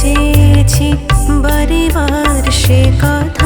চেয়েছি বারে বার সে কথা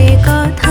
সে কথা